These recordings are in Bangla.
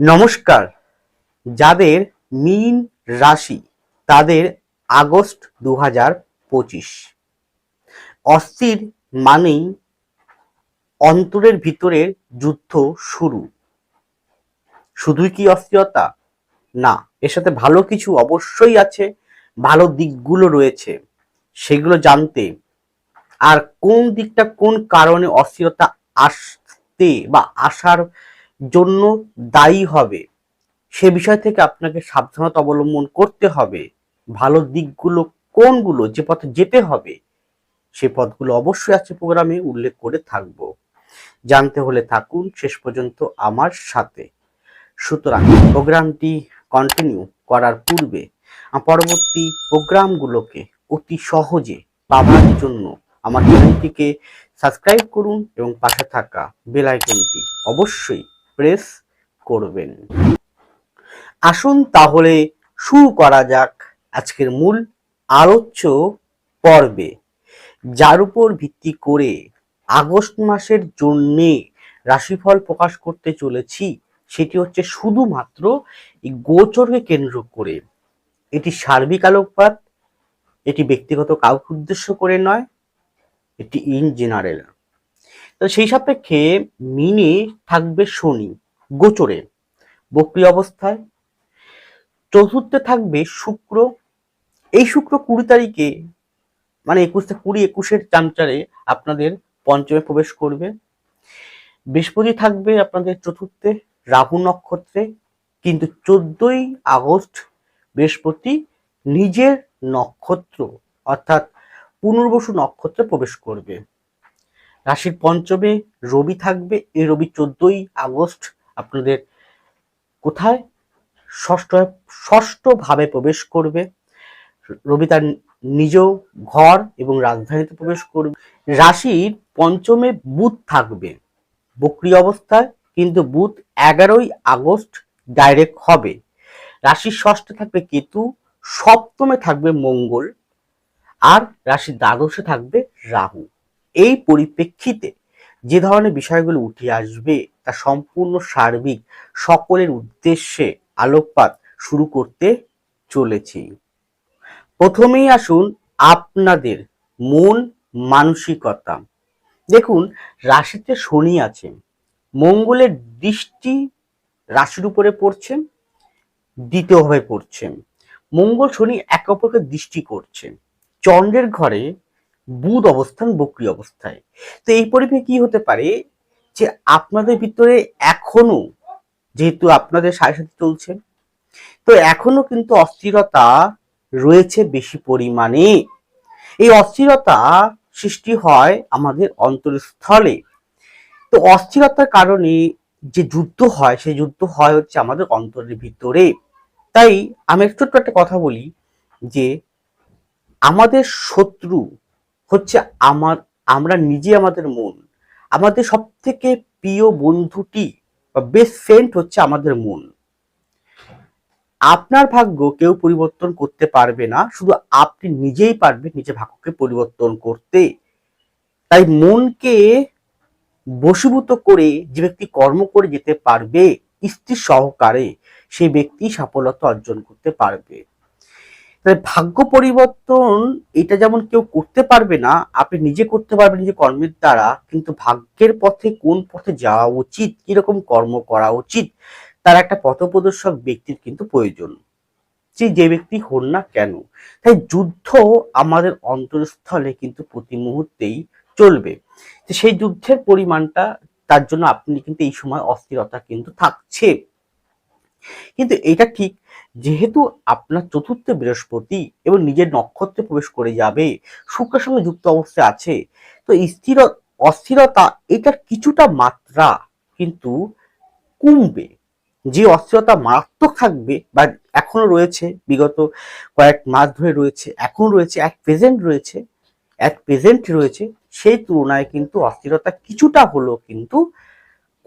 নমস্কার। যাদের মীন রাশি, তাদের আগস্ট দু হাজার পঁচিশ। অস্থির মানেই অন্তরের ভিতরের যুদ্ধ শুরু। শুধুই কি অস্থিরতা? না, এর সাথে ভালো কিছু অবশ্যই আছে, ভালো দিকগুলো রয়েছে, সেগুলো জানতে। আর কোন দিকটা কোন কারণে অস্থিরতা আসতে বা আসার জন্য দায়ী হবে। সে বিষয় থেকে আপনাকে সাবধানতা অবলম্বন করতে হবে। ভালো দিকগুলো কোনগুলো? যে পথে যেতে হবে, সে পথগুলো অবশ্যই আছে প্রোগ্রামে উল্লেখ করে থাকব। জানতে হলে থাকুন, শেষ পর্যন্ত আমার সাথে। সুতরাং প্রোগ্রামটি কন্টিনিউ করার পূর্বে পরবর্তী প্রোগ্রামগুলোকে অতি সহজে পাওয়ার জন্য আমার চ্যানেলটিকে সাবস্ক্রাইব করুন এবং পাশে থাকা বেল আইকনটি অবশ্যই প্রেস করবেন। আসুন তাহলে শুরু করা যাক আজকের মূল আলোচ্য পর্বে, যার উপর ভিত্তি করে আগস্ট মাসের জন্যে রাশিফল প্রকাশ করতে চলেছি, সেটি হচ্ছে শুধুমাত্র এই গোচরকে কেন্দ্র করে। এটি সার্বিক আলোকপাত, এটি ব্যক্তিগত কাউকে উদ্দেশ্য করে নয়, এটি ইন জেনারেল তো সেই সাপেক্ষে মিনে থাকবে শনি, গোচরে। বক্রি অবস্থায়। চতুর্থে থাকবে শুক্র। এই শুক্র কুড়ি তারিখে মানে একুশ থেকে কুড়ি একুশের চামচারে আপনাদের পঞ্চমে প্রবেশ করবে। বৃহস্পতি থাকবে আপনাদের চতুর্থে, রাহু নক্ষত্রে। কিন্তু চোদ্দই আগস্ট বৃহস্পতি নিজের নক্ষত্র, অর্থাৎ পুনর্বসু নক্ষত্রে প্রবেশ করবে। রাশির পঞ্চমে রবি থাকবে এই রবি চোদ্দই আগস্ট আপনাদের কোথায়? ষষ্ঠ ষষ্ঠ ভাবে প্রবেশ করবে। রবি তার নিজ ঘর এবং রাজধানীতে প্রবেশ করবে। রাশির পঞ্চমে বুধ থাকবে, বক্রি অবস্থায়, কিন্তু বুধ এগারোই আগস্ট ডাইরেক্ট হবে। রাশির ষষ্ঠে থাকবে কেতু, সপ্তমে থাকবে মঙ্গল, আর রাশির দ্বাদশে থাকবে রাহু। এই পরিপ্রেক্ষিতে যে ধরনের বিষয়গুলো উঠে আসবে তা সম্পূর্ণ সার্বিক সকলের উদ্দেশ্যে আলোকপাত শুরু করতে চলেছি। প্রথমেই আসুন আপনাদের মন মানসিকতা। দেখুন, রাশিতে শনি আছে মঙ্গলের দৃষ্টি রাশির উপরে পড়ছে দ্বিতীয়ভাবে পড়ছে। মঙ্গল শনি একে অপরকে দৃষ্টি করছে। চন্দ্রের ঘরে বুধ অবস্থান, বক্রি অবস্থায় তো এই পরিপ্রেক্ষে কি হতে পারে যে আপনাদের ভিতরে এখনও যেহেতু আপনাদের সাড়ে সাথে চলছে, তো এখনও কিন্তু অস্থিরতা রয়েছে বেশি পরিমাণে। এই অস্থিরতা সৃষ্টি হয় আমাদের অন্তরস্থলে। তো অস্থিরতার কারণে যে যুদ্ধ হয়, সেই যুদ্ধ হয় হচ্ছে আমাদের অন্তরের ভিতরে। তাই আমি ছোট্ট একটা কথা বলি যে আমাদের শত্রু হচ্ছে আমার, আমরা নিজে আমাদের মন। আমাদের সব থেকে প্রিয় বন্ধুটি বা বেস্ট ফ্রেন্ড হচ্ছে আমাদের মন। আপনার ভাগ্য কেউ পরিবর্তন করতে পারবে না, শুধু আপনি নিজেই পারবেন নিজের ভাগ্যকে পরিবর্তন করতে। তাই মনকে বশীভূত করে যে ব্যক্তি কর্ম করে যেতে পারবে স্থির সহকারে সেই ব্যক্তি সফলতা অর্জন করতে পারবে। তাই ভাগ্য পরিবর্তন এটা যেমন কেউ করতে পারবে না, আপনি নিজে করতে পারবেন নিজে কর্মের দ্বারা, কিন্তু ভাগ্যের পথে কোন পথে যাওয়া উচিত, কীরকম কর্ম করা উচিত, তার একটা পথপ্রদর্শক ব্যক্তির কিন্তু প্রয়োজন। যে যে ব্যক্তি হন না কেন। তাই যুদ্ধ আমাদের অন্তরস্থলে কিন্তু প্রতি মুহূর্তেই চলবে। সেই যুদ্ধের পরিমাণটা, তার জন্য আপনি কিন্তু এই সময় অস্থিরতা কিন্তু থাকছে। কিন্তু এটা ঠিক যেহেতু আপনার চতুর্থ বৃহস্পতি এবং নিজের নক্ষত্রে প্রবেশ করে যাবে, শুক্রের সঙ্গে যুক্ত অবস্থায় আছে, তো স্থির, অস্থিরতা এটার কিছুটা মাত্রা কিন্তু কমবে। যে অস্থিরতা মারাত্মক থাকবে বা এখনও রয়েছে, বিগত কয়েক মাস ধরে রয়েছে, এখন রয়েছে এক প্রেজেন্ট রয়েছে এক প্রেজেন্ট রয়েছে, সেই তুলনায় কিন্তু অস্থিরতা কিছুটা হলেও কিন্তু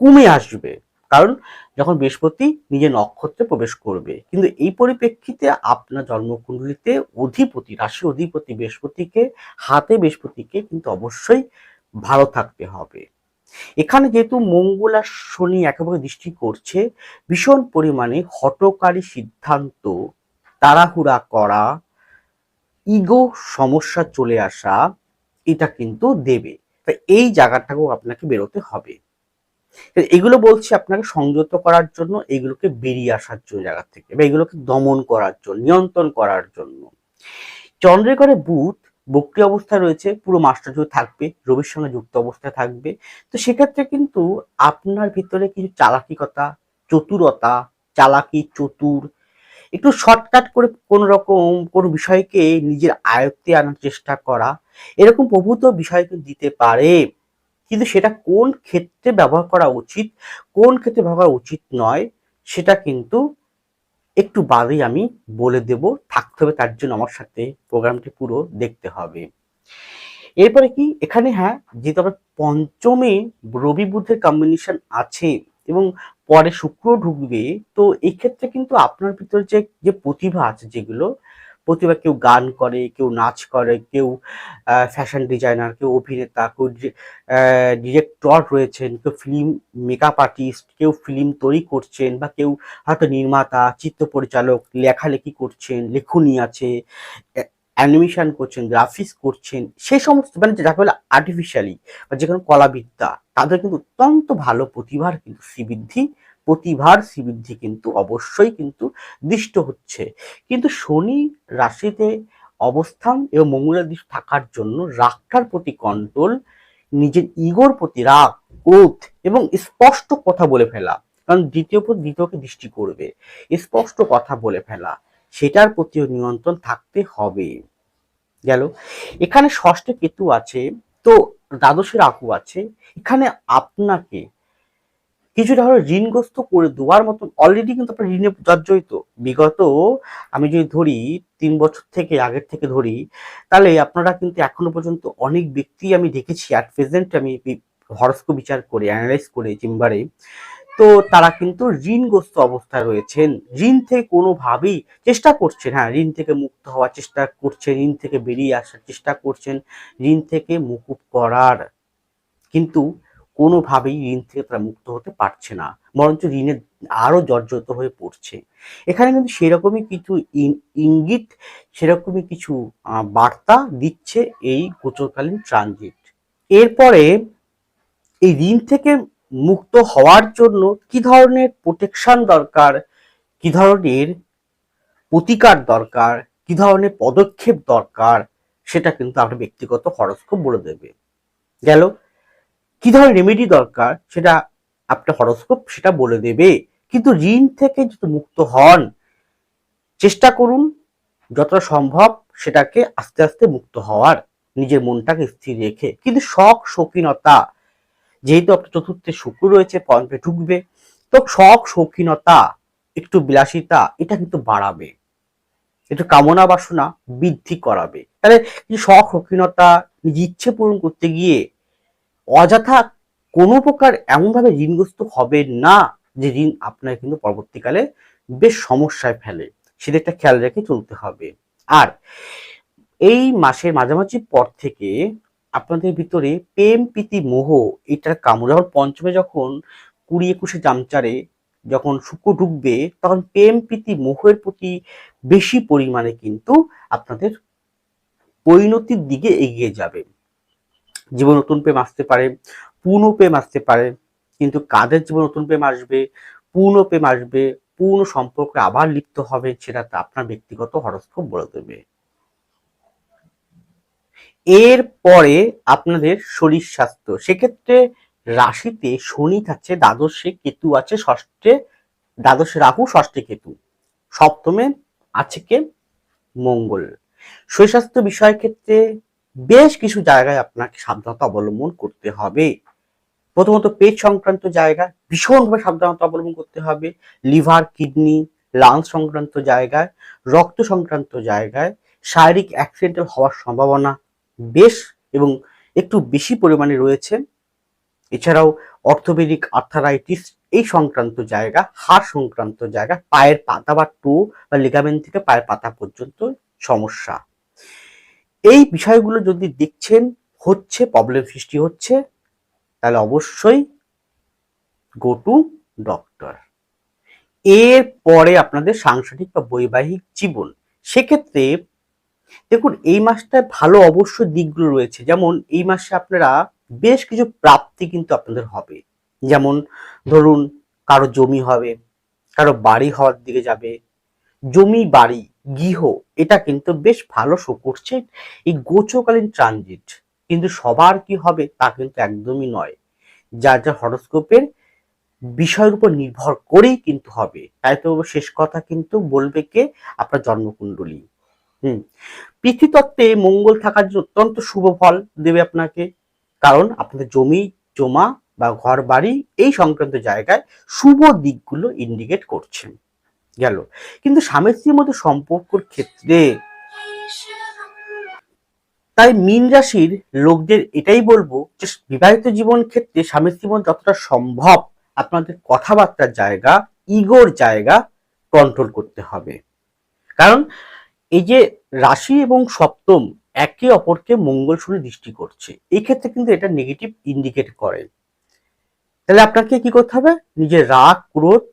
কমে আসবে। কারণ যখন বৃহস্পতি নিজের নক্ষত্রে প্রবেশ করবে, কিন্তু এই পরিপ্রেক্ষিতে আপনার জন্মকুণ্ডলিতে অধিপতি রাশি অধিপতি বৃহস্পতিকে, হাতে বৃহস্পতিকে কিন্তু অবশ্যই ভালো থাকতে হবে। এখানে যেহেতু মঙ্গল আর শনি একেবারে দৃষ্টি করছে, ভীষণ পরিমাণে হটকারী সিদ্ধান্ত, তাড়াহুড়া করা, ইগো সমস্যা চলে আসা, এটা কিন্তু দেবে। তাই এই জায়গাটাকেও আপনাকে বেরোতে হবে। এগুলো বলছি আপনাকে সংযত করার জন্য, এগুলোকে বেরিয়ে আসার জন্য জায়গা থেকে, বা এগুলোকে দমন করার জন্য, নিয়ন্ত্রণ করার জন্য। চন্দ্রের ঘরে বুধ বক্রি অবস্থায় রয়েছে, পুরো মাস্টার জুড়ে থাকবে, রবির সঙ্গে যুক্ত অবস্থায় থাকবে। তো সেক্ষেত্রে কিন্তু আপনার ভিতরে কিছু চালাকিকতা, চতুরতা, চালাকি, চতুর, একটু শর্টকাট করে কোন রকম কোনো বিষয়কে নিজের আয়ত্তে আনার চেষ্টা করা, এরকম প্রভূত বিষয় দিতে পারে। কিন্তু সেটা কোন ক্ষেত্রে ব্যবহার করা উচিত, কোন ক্ষেত্রে ব্যবহার করা উচিত নয়, সেটা কিন্তু একটু বাদেই আমি বলে দেব। থাকতে হবে তার জন্য আমার সাথে প্রোগ্রামটি পুরো দেখতে হবে। এরপরে কি? এখানে হ্যাঁ যেহেতু আমার পঞ্চমে রবি বুদ্ধের কম্বিনেশন আছে এবং পরে শুক্র ঢুকবে, তো এই ক্ষেত্রে কিন্তু আপনার ভিতরে যে যে প্রতিভা আছে যেগুলো প্রতিভা কেউ গান করে, কেউ নাচ করে, কেউ ফ্যাশন ডিজাইনার কেউ অভিনেতা, কেউ ডিরেক্টর রয়েছেন, কেউ ফিল্ম মেকআপ আর্টিস্ট কেউ ফিল্ম তৈরি করছেন বা কেউ হয়তো নির্মাতা, চিত্র পরিচালক, লেখালেখি করছেন, লেখনী আছে অ্যানিমেশন করছেন, গ্রাফিক্স করছেন, সে সমস্ত মানে যাকে বলে আর্টিফিশিয়ালি বা যে কোনো কলাবিদ্যা, তাদের কিন্তু অত্যন্ত ভালো প্রতিভার কিন্তু শ্রীবৃদ্ধি, প্রতিভার শ্রীবৃদ্ধি কিন্তু অবশ্যই কিন্তু দৃষ্ট হচ্ছে। কিন্তু শনি রাশিতে অবস্থান এবং মঙ্গলের দৃষ্টি থাকার জন্য রাগটার প্রতি কন্ট্রোল নিজের ইগোর প্রতি রাগ, ক্রোধ এবং স্পষ্ট কথা বলে ফেলা, কারণ দ্বিতীয় দ্বিতীয়কে দৃষ্টি করবে, স্পষ্ট কথা বলে ফেলা। সেটার প্রতিও নিয়ন্ত্রণ থাকতে হবে। গেল। এখানে ষষ্ঠ কেতু আছে, তো দ্বাদশের আঁকু আছে। এখানে আপনাকে কিছুটা হলো ঋণগ্রস্ত করে দেওয়ার মতন অলরেডি কিন্তু আপনার ঋণে জর্জরিত। বিগত আমি যদি ধরি, তিন বছর থেকে আগের থেকে ধরি, তাহলে আপনারা কিন্তু এখনও পর্যন্ত অনেক ব্যক্তি আমি দেখেছি অ্যাট প্রেজেন্ট আমি হরস্কো বিচার করে অ্যানালাইজ করে চেম্বারে তো তারা কিন্তু ঋণগ্রস্ত অবস্থায় রয়েছেন। ঋণ থেকে কোনোভাবেই চেষ্টা করছেন হ্যাঁ ঋণ থেকে মুক্ত হওয়ার চেষ্টা করছেন, ঋণ থেকে বেরিয়ে আসার চেষ্টা করছেন, ঋণ থেকে মুকুব করার। কিন্তু কোনোভাবেই ঋণ থেকে তারা মুক্ত হতে পারছে না, বরঞ্চ ঋণের আরও জর্জরিত হয়ে পড়ছে। এখানে কিন্তু সেরকমই কিছু ইঙ্গিত, সেরকমই কিছু বার্তা দিচ্ছে এই গোচরকালীন ট্রানজিট। এরপরে এই ঋণ থেকে মুক্ত হওয়ার জন্য কি ধরনের প্রোটেকশন দরকার? কি ধরনের প্রতিকার দরকার? কি ধরনের পদক্ষেপ দরকার? সেটা কিন্তু আপনার ব্যক্তিগত হরস্কোপ বলে দেবে। গেল, কি ধরনের রেমেডি দরকার? সেটা আপনার হরস্কোপ সেটা বলে দেবে। কিন্তু ঋণ থেকে যদি মুক্ত হন, চেষ্টা করুন যতটা সম্ভব সেটাকে আস্তে আস্তে মুক্ত হওয়ার। নিজের মনটাকে স্থির রেখে। কিন্তু শখ, শৌখিনতা যেহেতু আপনার চতুর্থে শুক্র রয়েছে পঞ্চমে ঢুকবে, তো শখ, শৌখিনতা, একটু বিলাসিতা, এটা কিন্তু বাড়াবে। একটু কামনা বাসনা বৃদ্ধি করাবে। তাহলে শখ, শৌখিনতা নিজে ইচ্ছে পূরণ করতে গিয়ে অযথা কোনো প্রকার এমনভাবে ঋণগ্রস্ত হবে না যে ঋণ আপনার কিন্তু পরবর্তীকালে বেশ সমস্যায় ফেলে। সেদিকটা খেয়াল রেখে চলতে হবে। আর এই মাসের মাঝামাঝি পর থেকে আপনাদের ভিতরে প্রেম, প্রীতি, মোহ, এটার কামড়। যখন পঞ্চমে যখন কুড়ি একুশে জামচারে যখন শুক্র ঢুকবে তখন প্রেম, প্রীতি, মোহের প্রতি বেশি পরিমাণে কিন্তু আপনাদের পরিণতির দিকে এগিয়ে যাবে। জীবন নতুন প্রেম আসতে পারে পূর্ণ প্রেম আসতে পারে, কিন্তু কাদের জীবন নতুন প্রেম আসবে? পূর্ণ প্রেম আসবে পূর্ণ সম্পর্কে আবার লিপ্ত হবে, সেটা আপনার ব্যক্তিগত হরস্কোপ বলে দেবে। এর পরে আপনাদের শরীর স্বাস্থ্য। সেক্ষেত্রে রাশিতে শনি থাকছে, দ্বাদশে কেতু আছে, ষষ্ঠে, দ্বাদশে রাহু, ষষ্ঠে কেতু। সপ্তমে আছে কে? মঙ্গল। শরীর স্বাস্থ্য বিষয় ক্ষেত্রে বেশ কিছু জায়গায় আপনাকে সাবধানতা অবলম্বন করতে হবে। প্রথমত পেট সংক্রান্ত জায়গায় ভীষণভাবে সাবধানতা অবলম্বন করতে হবে। লিভার, কিডনি, লাংস সংক্রান্ত জায়গায়, রক্ত সংক্রান্ত জায়গায়, শারীরিক অ্যাক্সিডেন্টাল হওয়ার সম্ভাবনা বেশ এবং একটু বেশি পরিমাণে রয়েছে। এছাড়াও অর্থোপেডিক আর্থারাইটিস এই সংক্রান্ত জায়গা, হাড় সংক্রান্ত জায়গা, পায়ের পাতা বা টো বা লিগামেন্ট থেকে পায়ের পাতা পর্যন্ত সমস্যা। এই বিষয়গুলো যদি দেখছেন, হচ্ছে প্রবলেম সৃষ্টি হচ্ছে, তাহলে অবশ্যই গো টু ডক্টর এর পরে আপনাদের সাংসারিক বা বৈবাহিক জীবন। সেক্ষেত্রে দেখুন, এই মাসটায় ভালো অবশ্য দিকগুলো রয়েছে। যেমন, এই মাসে আপনারা বেশ কিছু প্রাপ্তি কিন্তু আপনাদের হবে। যেমন, ধরুন, কারও জমি হবে, কারও বাড়ি হওয়ার দিকে যাবে, জমি, বাড়ি, গৃহ, এটা কিন্তু বেশ ভালো শো করছে এই গোচকালীন ট্রানজিট কিন্তু সবার কি হবে তা কিন্তু একদমই নয়। যা যা হরস্কোপের বিষয়ের উপর নির্ভর করেই কিন্তু হবে। তাই তো শেষ কথা কিন্তু বলবে কে? আপনার জন্মকুণ্ডলী। হুম। পৃথিতত্ত্বে মঙ্গল থাকার জন্য অত্যন্ত শুভ ফল দেবে আপনাকে। কারণ আপনাদের জমি, জমা বা ঘর বাড়ি এই সংক্রান্ত জায়গায় শুভ দিকগুলো ইন্ডিকেট করছেন। গেল। কিন্তু স্বামী স্ত্রীর মধ্যে সম্পর্কর ক্ষেত্রে তাই মীন রাশির লোকদের এটাই বলব যে বিবাহিত জীবন ক্ষেত্রে স্বামী স্ত্রীর মধ্যে যতটা সম্ভব আপনাদের কথাবার্তার জায়গা, ইগোর জায়গা কন্ট্রোল করতে হবে। কারণ এই যে রাশি এবং সপ্তম একে অপরকে মঙ্গল শুনে দৃষ্টি করছে, এই ক্ষেত্রে কিন্তু এটা নেগেটিভ ইন্ডিকেট করে। তাহলে আপনাকে কি করতে হবে? নিজের রাগ, ক্রোধ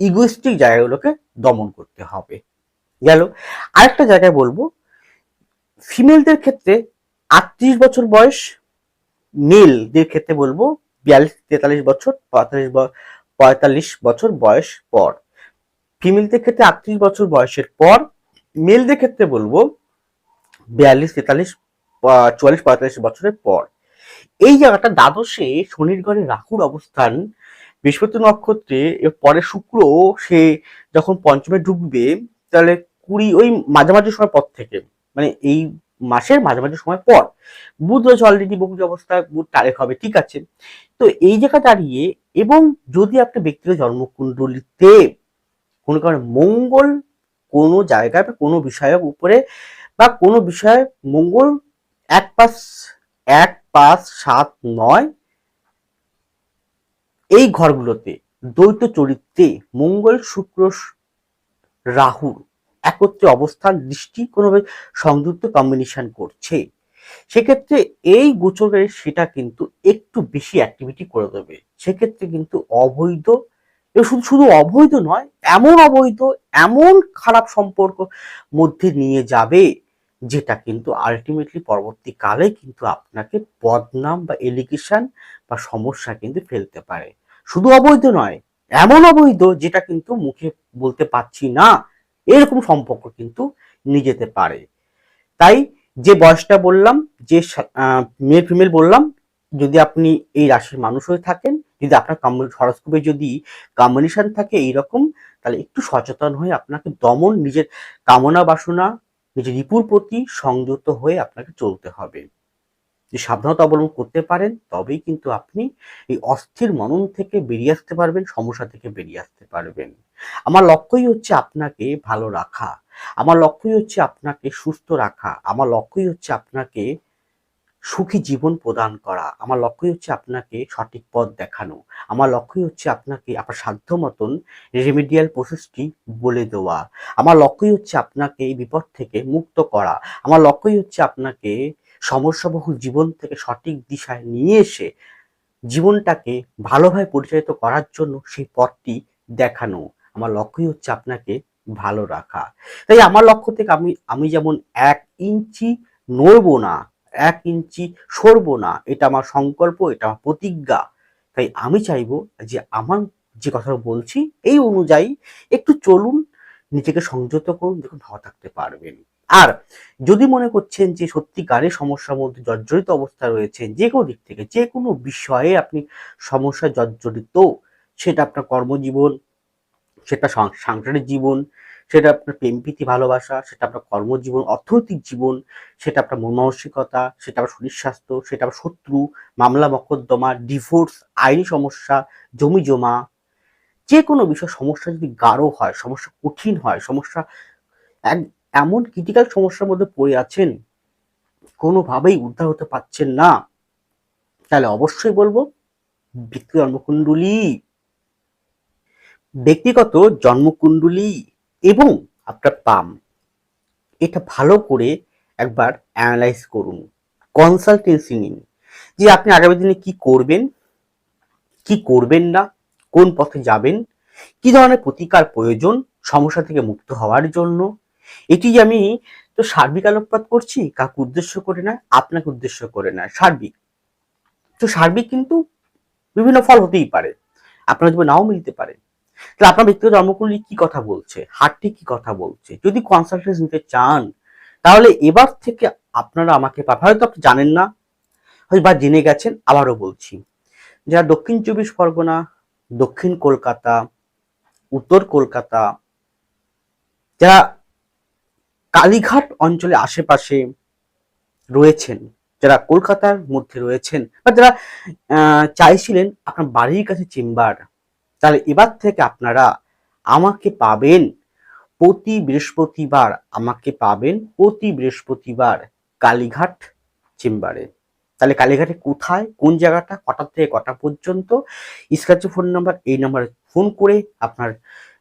ইগোইস্টিক জায়গাগুলোকে দমন করতে হবে। গেল। আরেকটা জায়গায় বলব ফিমেলদের ক্ষেত্রে আটত্রিশ বছর বয়স মেলদের ক্ষেত্রে বলব বিয়াল্লিশ, তেতাল্লিশ বছর, পঁয়তাল্লিশ পঁয়তাল্লিশ বছর বয়স পর। ফিমেলদের ক্ষেত্রে আটত্রিশ বছর বয়সের পর মেলদের ক্ষেত্রে বলব বিয়াল্লিশ, তেতাল্লিশ চুয়াল্লিশ, পঁয়তাল্লিশ বছরের পর। এই জায়গাটা দ্বাদশে শনির ঘরে রাহুর অবস্থান বৃহস্পতি নক্ষত্রে, এর পরে শুক্র সে যখন পঞ্চমে ঢুকবে তাহলে কুড়ি, ওই মাঝামাঝি সময় পর থেকে মানে এই মাসের মাঝামাঝি সময় পর, বুধ রয়েছে অলরেডি বকুজ অবস্থায় বুধ তারেক হবে, ঠিক আছে। তো এই জায়গা দাঁড়িয়ে, এবং যদি আপনি ব্যক্তিগত জন্মকুণ্ডলিতে কোনো কারণে মঙ্গল কোনো জায়গায় বা কোনো বিষয়ের উপরে বা কোনো বিষয়ে মঙ্গল এক পাঁচ এক পাঁচ, সাত, নয়, এই ঘরগুলোতে, দ্বৈত চরিত্রে মঙ্গল, শুক্র, রাহু একত্রে অবস্থান, দৃষ্টি কোনোভাবে সংযুক্ত কম্বিনেশন করছে। সেক্ষেত্রে এই গোচরে সেটা কিন্তু একটু বেশি অ্যাক্টিভিটি করে দেবে। সেক্ষেত্রে কিন্তু অবৈধ শুধু শুধু অবৈধ নয়, এমন অবৈধ, এমন খারাপ সম্পর্ক মধ্যে নিয়ে যাবে, যেটা কিন্তু আলটিমেটলি পরবর্তীকালে কিন্তু আপনাকে বদনাম বা এলিগেশন বা সমস্যা কিন্তু ফেলতে পারে। শুধু অবৈধ নয়, এমন অবৈধ যেটা কিন্তু মুখে বলতে পারছি না, এরকম সম্পর্ক কিন্তু নিয়ে যেতে পারে। তাই যে বয়সটা বললাম, যে মেল ফিমেল বললাম যদি আপনি এই রাশির মানুষ হয়ে থাকেন, যদি আপনার হরস্কোপে যদি কম্বিনেশন থাকে এইরকম, তাহলে একটু সচেতন হয়ে আপনাকে দমন, নিজের কামনা বাসনা, নিজের রিপুর প্রতি সংযত হয়ে আপনাকে চলতে হবে। যে সাবধানতা অবলম্বন করতে পারেন, তবেই কিন্তু আপনি এই অস্থির মনন থেকে বেরিয়ে আসতে পারবেন, সমস্যা থেকে বেরিয়ে আসতে পারবেন। আমার লক্ষ্যই হচ্ছে আপনাকে ভালো রাখা। আমার লক্ষ্যই হচ্ছে আপনাকে সুস্থ রাখা। আমার লক্ষ্যই হচ্ছে আপনাকে সুখী জীবন প্রদান করা। আমার লক্ষ্যই হচ্ছে আপনাকে সঠিক পথ দেখানো। আমার লক্ষ্যই হচ্ছে আপনাকে আপনার সাধ্য মতন রেমিডিয়াল প্রসেসটি বলে দেওয়া। আমার লক্ষ্যই হচ্ছে আপনাকে এই বিপদ থেকে মুক্ত করা। আমার লক্ষ্যই হচ্ছে আপনাকে সমস্যাবহুল জীবন থেকে সঠিক দিশায় নিয়ে এসে জীবনটাকে ভালোভাবে পরিচালিত করার জন্য সেই পথটি দেখানো। আমার লক্ষ্যই হচ্ছে আপনাকে ভালো রাখা। তাই আমার লক্ষ্য থেকে আমি আমি যেমন এক ইঞ্চি নড়বো না এক ইঞ্চি সরবো না, এটা আমার সংকল্প, এটা আমার প্রতিজ্ঞা। তাই আমি চাইব যে আমার যে কথা বলছি, এই অনুযায়ী একটু চলুন, নিজেকে সংযত করুন, দেখুন ভালো থাকতে পারবেন। আর যদি মনে করছেন যে সত্যিকারের সমস্যার মধ্যে জর্জরিত অবস্থা রয়েছে, যে কোনো দিক থেকে, যে কোনো বিষয়ে আপনি সমস্যা জর্জরিত, সেটা আপনার কর্মজীবন, সেটা সাংসারিক জীবন সেটা আপনার প্রেমপ্রীতি ভালোবাসা, সেটা আপনার কর্মজীবন, অর্থনৈতিক জীবন, সেটা আপনার মন মানসিকতা, সেটা আপনার শরীর স্বাস্থ্য, সেটা আপনার শত্রু, মামলা, মকদ্দমা ডিভোর্স আইনি সমস্যা, জমি জমা যে কোনো বিষয়, সমস্যা যদি গাঢ় হয়, সমস্যা কঠিন হয়, সমস্যা এক, এমন ক্রিটিক্যাল সমস্যার মধ্যে পড়ে আছেন, কোনোভাবেই উদ্ধার হতে পারছেন না, তাহলে অবশ্যই বলব, ব্যক্তি জন্মকুণ্ডলী, ব্যক্তিগত জন্মকুণ্ডলী এবং আপনার পাম। এটা ভালো করে একবার অ্যানালাইজ করুন কনসালটেন্সি নিন, যে আপনি আগামী দিনে কি করবেন কি করবেন না, কোন পথে যাবেন, কি ধরনের প্রতিকার প্রয়োজন, সমস্যা থেকে মুক্ত হওয়ার জন্য। এটি আমি তো সার্বিক আলোকপাত করছি কাকে উদ্দেশ্য করে না আপনাকে উদ্দেশ্য করে না সার্বিক। তো সার্বিক কিন্তু বিভিন্ন ফল হতেই পারে, আপনার জীবনে নাও মিলতে পারে। তাহলে আপনার ব্যক্তিগত জন্মকুণ্ডলী কি কথা বলছে? হাটটি কি কথা বলছে? যদি কনসালটেন্স নিতে চান, তাহলে এবার থেকে আপনারা আমাকে পাবেন হয়তো আপনি জানেন না বা জেনে গেছেন, আবারও বলছি। যারা দক্ষিণ চব্বিশ পরগনা, দক্ষিণ কলকাতা, উত্তর কলকাতা, যারা কালীঘাট অঞ্চলে আশেপাশে রয়েছেন, যারা কলকাতার মধ্যে রয়েছেন, বা যারা চাইছিলেন আপনার বাড়ির কাছে চেম্বার তাহলে এবার থেকে আপনারা আমাকে পাবেন প্রতি বৃহস্পতিবার আমাকে পাবেন প্রতি বৃহস্পতিবার কালীঘাট চেম্বারে। তাহলে কালীঘাটে কোথায়, কোন জায়গাটা, কটা থেকে কটা পর্যন্ত? স্ক্র্যাচ ফোন নাম্বার, এই নাম্বারে ফোন করে আপনার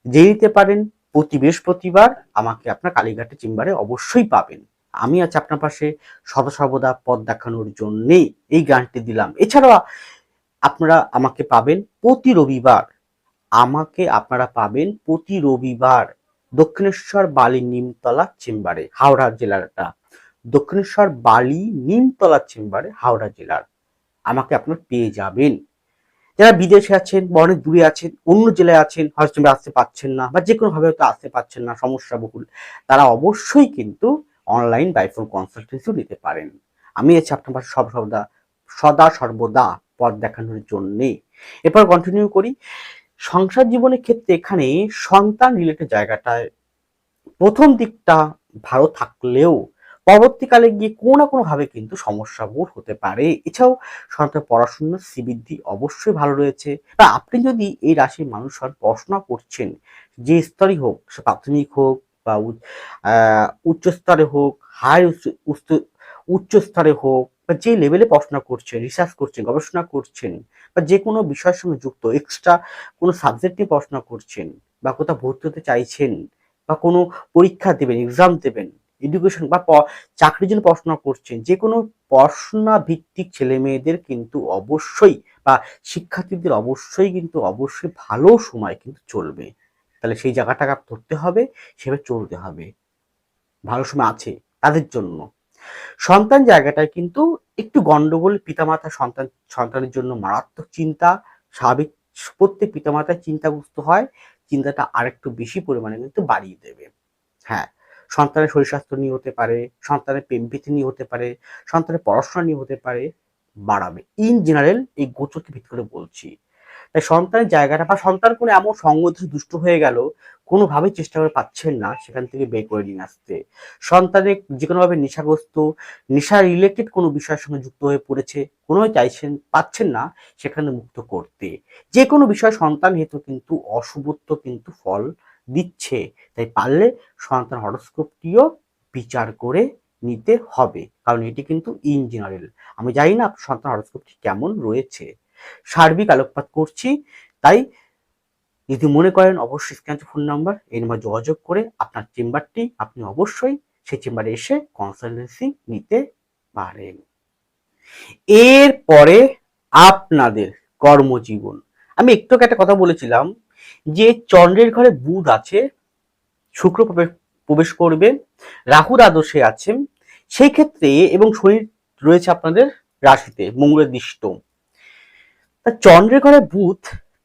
জেনে নিতে পারেন। প্রতি বৃহস্পতিবার আমাকে আপনার কালীঘাটে চেম্বারে অবশ্যই পাবেন। আমি আছি আপনার পাশে সদা সর্বদা পথ দেখানোর জন্যে। এই গানটি দিলাম। এছাড়াও আপনারা আমাকে পাবেন প্রতি রবিবার আমাকে আপনারা পাবেন প্রতি রবিবার দক্ষিণেশ্বর বালি নিমতলা চেম্বারে, হাওড়া জেলারটা দক্ষিণেশ্বর বালি নিমতলা চেম্বারে, হাওড়া জেলার। আমাকে আপনার পেয়ে যাবেন। যারা বিদেশে আছেন বা অনেক দূরে আছেন, অন্য জেলায় আছেন, হয়তো চেম্বারে আসতে পারছেন না বা যে কোনো ভাবে হয়তো আসতে পারছেন না, সমস্যা বহুল, তারা অবশ্যই কিন্তু অনলাইন বাইফোন কনসালটেন্সিও নিতে পারেন। আমি আছি আপনার পাশে সব সর্বদা, সদা সর্বদা পথ দেখানোর জন্যে। এরপর কন্টিনিউ করি। সংসার জীবনের ক্ষেত্রে এখানে সন্তান রিলেটেড জায়গাটায় প্রথম দিকটা ভালো থাকলেও পরবর্তীকালে গিয়ে কোনো না কোনো ভাবে কিন্তু সমস্যা বোধ হতে পারে। এছাড়াও সন্তান পড়াশোনার শ্রীবৃদ্ধি অবশ্যই ভালো রয়েছে। বা আপনি যদি এই রাশির মানুষ পড়াশোনা করছেন, যে স্তরই হোক, সে প্রাথমিক হোক বা উচ্চ স্তরে হোক হাই উচ্চ স্তরে হোক বা যে লেভেলে পড়াশোনা করছেন রিসার্চ করছেন, গবেষণা করছেন বা যে কোনো বিষয়ের সঙ্গে যুক্ত এক্সট্রা কোনো সাবজেক্ট নিয়ে পড়াশোনা করছেন বা কোথাও ভর্তি হতে চাইছেন বা কোনো পরীক্ষা দেবেন এক্সাম দেবেন এডুকেশন বা চাকরির জন্য পড়াশোনা করছেন, যে কোনো পড়াশোনা ভিত্তিক ছেলে মেয়েদের কিন্তু অবশ্যই বা শিক্ষার্থীদের অবশ্যই কিন্তু অবশ্যই ভালো সময় কিন্তু চলবে। তাহলে সেই জায়গাটাকে ধরতে হবে, সেভাবে চলতে হবে। ভালো সময় আছে তাদের জন্য। সন্তান জায়গাটায় কিন্তু একটু গন্ডগোল, পিতামাতা সন্তান, সন্তানের জন্য মারাত্মক চিন্তা, স্বাভাবিক প্রত্যেক পিতামাতার চিন্তাগ্রস্ত হয়, চিন্তাটা আরেকটু বেশি পরিমাণে কিন্তু বাড়িয়ে দেবে। হ্যাঁ সন্তানের শরীর স্বাস্থ্য নিয়ে হতে পারে, সন্তানের প্রেম প্রীতি নিয়ে হতে পারে, সন্তানের পড়াশোনা নিয়ে হতে পারে, বাড়াবে। ইন জেনারেল এই গোচরকে ভিত্তি করে বলছি। তাই সন্তানের জায়গাটা বা সন্তান কোনো এমন থেকে দুষ্ট হয়ে গেল, কোনোভাবেই চেষ্টা করে পাচ্ছেন না, সেখান থেকে বের করে নিয়ে আসতে। সন্তানের যে কোনোভাবে নেশাগ্রস্ত, নেশা রিলেটেড কোনো বিষয়ের সঙ্গে যুক্ত হয়ে পড়েছে কোনো চাইছেন, পাচ্ছেন না, সেখানে মুক্ত করতে। যে কোনো বিষয় সন্তান হেতু কিন্তু অশুভত্ব কিন্তু ফল দিচ্ছে। তাই পারলে সন্তান হরস্কোপটিও বিচার করে নিতে হবে। কারণ এটি কিন্তু ইন জেনারেল আমি জানি না সন্তান হরস্কোপটি কেমন রয়েছে। সার্বিক আলোকপাত করছি। তাই যদি মনে করেন অবশ্যই স্ক্যান ফোন নাম্বার, এই নাম্বার যোগাযোগ করে আপনার চেম্বারটি আপনি অবশ্যই সেই চেম্বারে এসে কনসালটেন্সি নিতে পারেন। এরপরে আপনাদের কর্মজীবন। আমি একটু একটা কথা বলেছিলাম যে চন্দ্রের ঘরে বুধ আছে, শুক্র প্রবে- প্রবেশ করবে রাহুর আদর্শে আছেন সেই ক্ষেত্রে এবং শনি রয়েছে আপনাদের রাশিতে, মঙ্গলের দৃষ্ট। তা চন্দ্রের ঘরে বুধ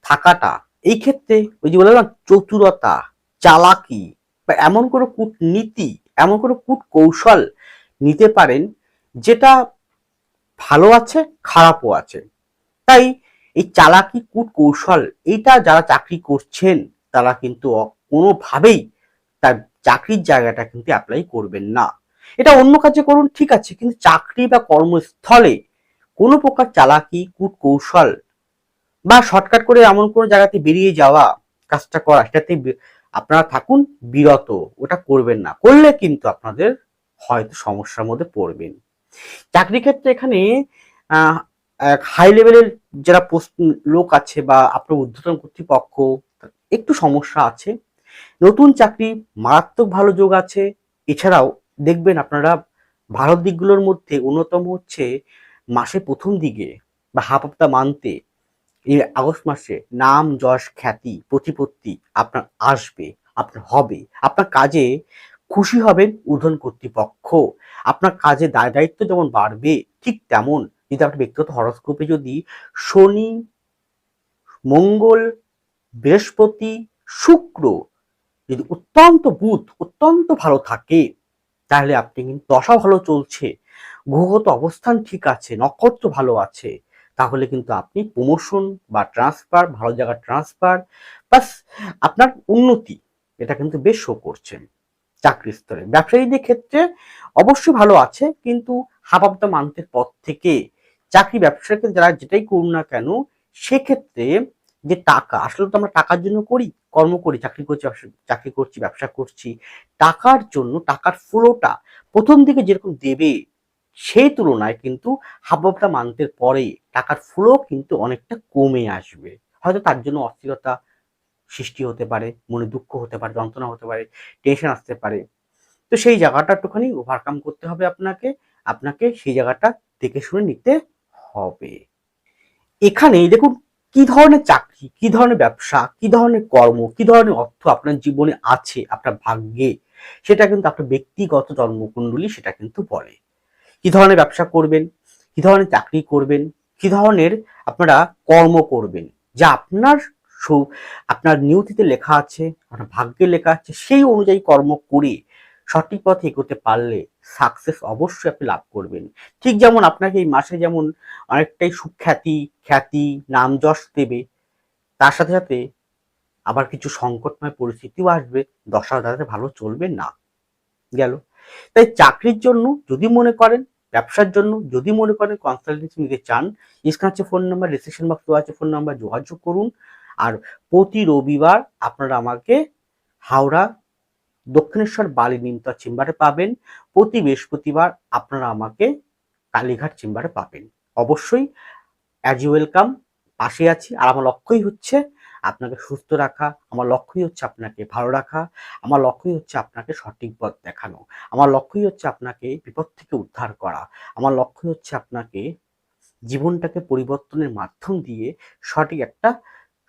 থাকাটা, এই ক্ষেত্রে ওই যে বললাম, চতুরতা, চালাকি, বা এমন কোনো কূটনীতি, এমন কোনো কূট কৌশল নিতে পারেন যেটা ভালো আছে, খারাপও আছে। তাই এই চালাকি কূট কৌশল এইটা যারা চাকরি করছেন, তারা কিন্তু কোনোভাবেই তার চাকরির জায়গাটা কিন্তু অ্যাপ্লাই করবেন না। এটা অন্য কাজে করুন, ঠিক আছে, কিন্তু চাকরি বা কর্মস্থলে কোনো প্রকার চালাকি কূট কৌশল বা শর্টকাট করে এমন কোনো জায়গাতে বেরিয়ে যাওয়া, কাজটা করা, সেটাতে আপনারা থাকুন বিরত। ওটা করবেন না। করলে কিন্তু আপনাদের হয়তো সমস্যার মধ্যে পড়বেন। চাকরি ক্ষেত্রে এখানে হাই লেভেলের যারা পোস্ট, লোক আছে বা আপনার ঊর্ধ্বতন কর্তৃপক্ষ একটু সমস্যা আছে। নতুন চাকরি, মারাত্মক ভালো যোগ আছে। এছাড়াও দেখবেন আপনারা ভালো দিকগুলোর মধ্যে অন্যতম হচ্ছে মাসে প্রথম দিকে বা হাফ অফ দ্য মান্থে এই আগস্ট মাসে নাম, যশ, খ্যাতি, প্রতিপত্তি আপনার আসবে, আপনার হবে। আপনার কাজে খুশি হবেন উর্ধ্বন কর্তৃপক্ষ। আপনার কাজে দায়, দায়িত্ব যেমন বাড়বে, ঠিক তেমন যদি আপনার ব্যক্তিগত হরস্কোপে যদি শনি, মঙ্গল, বৃহস্পতি, শুক্র যদি অত্যন্ত বুধ, অত্যন্ত ভালো থাকে, তাহলে আপনি কিন্তু দশা ভালো চলছে। গ্রহগত অবস্থান ঠিক আছে, নক্ষত্র ভালো আছে। তাহলে কিন্তু আপনি প্রমোশন বা ট্রান্সফার ভালো জায়গার ট্রান্সফার প্লাস আপনার উন্নতি, এটা কিন্তু বেশ শো করছে চাকরির স্তরে। ব্যবসায়ীদের ক্ষেত্রে অবশ্যই ভালো আছে, কিন্তু দ্য মান্থের পর থেকে চাকরি ব্যবসার ক্ষেত্রে যারা যেটাই করুন না কেন, সেক্ষেত্রে যে টাকা, আসলে তো আমরা টাকার জন্য করি, কর্ম করি, চাকরি করছি চাকরি করছি, ব্যবসা করছি, টাকার জন্য, টাকার ফ্লোটা প্রথম দিকে যেরকম দেবে সেই তুলনায় কিন্তু হাফ অফ দ্য মান্থের পরে টাকার ফ্লো কিন্তু অনেকটা কমে আসবে। হয়তো তার জন্য অস্থিরতা সৃষ্টি হতে পারে, মনে দুঃখ হতে পারে, যন্ত্রণা হতে পারে টেনশন আসতে পারে। তো সেই জায়গাটা একটুখানি ওভারকাম করতে হবে আপনাকে আপনাকে সেই জায়গাটা দেখে শুনে নিতে হবে। এখানে দেখুন, কি ধরনের চাকরি, কি ধরনের ব্যবসা, কি ধরনের কর্ম, কি ধরনের অর্থ আপনার জীবনে আছে, আপনার ভাগ্যে, সেটা কিন্তু আপনার ব্যক্তিগত জন্মকুণ্ডলী সেটা কিন্তু বলে। কি ধরনের ব্যবসা করবেন? কি ধরনের চাকরি করবেন? কি ধরনের আপনারা কর্ম করবেন? যা আপনার আপনার নিয়তিতে লেখা আছে, আপনার ভাগ্যে লেখা আছে, সেই অনুযায়ী কর্ম করে সঠিক পথে এগোতে পারলে সাকসেস অবশ্যই আপনি লাভ করবেন। ঠিক যেমন আপনাকে এই মাসে যেমন অনেকটাই সুখ্যাতি, খ্যাতি, নাম যশ দেবে, তার সাথে সাথে আবার কিছু সংকটময় পরিস্থিতিও আসবে, দশা তাদের ভালো চলবে না, গেল। তাই চাকরির জন্য যদি মনে করেন ব্যবসার জন্য যদি মনে করেন কনসালটেন্সি নিতে চান স্ক্রিন আছে ফোন নাম্বার রেজিস্ট্রেশন বক্স দেওয়া আছে ফোন নাম্বার যোগাযোগ করুন। আর প্রতি রবিবার আপনারা আমাকে হাওড়া, দক্ষিণেশ্বর, বালি নিমতা চেম্বারে পাবেন। প্রতি বৃহস্পতিবার আপনারা আমাকে কালীঘাট চেম্বারে পাবেন। অবশ্যই অ্যাজ ইউ ওয়েলকাম পাশে আছি। আর আমার লক্ষ্যই হচ্ছে আপনাকে সুস্থ রাখা, আমার লক্ষ্যই হচ্ছে আপনাকে ভালো রাখা, আমার লক্ষ্যই হচ্ছে আপনাকে সঠিক পথ দেখানো, আমার লক্ষ্যই হচ্ছে আপনাকে বিপদ থেকে উদ্ধার করা, আমার লক্ষ্যই হচ্ছে আপনাকে জীবনটাকে পরিবর্তনের মাধ্যম দিয়ে সঠিক একটা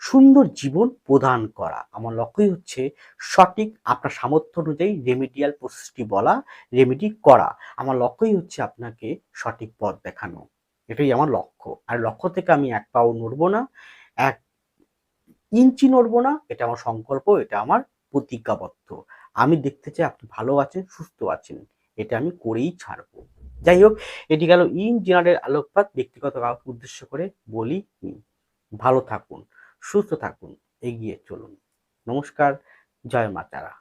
সুন্দর জীবন প্রদান করা, আমার লক্ষ্যই হচ্ছে সঠিক আপনার সামর্থ্য অনুযায়ী রেমিডিয়াল প্রসেসটি বলা রেমিডি করা, আমার লক্ষ্যই হচ্ছে আপনাকে সঠিক পথ দেখানো, এটাই আমার লক্ষ্য, আর লক্ষ্য থেকে আমি এক পাও নড়বো না ইঞ্চি নড়বো না, এটা আমার সংকল্প, এটা আমার প্রতিজ্ঞাবদ্ধ। আমি দেখতে চাই আপনি ভালো আছেন, সুস্থ আছেন, এটা আমি করেই ছাড়বো। যাই হোক, এটি গেল ইন জেনারেল আলোকপাত, ব্যক্তিগত কাউকে উদ্দেশ্য করে বলি ভালো থাকুন, সুস্থ থাকুন, এগিয়ে চলুন। নমস্কার, জয় মা তারা।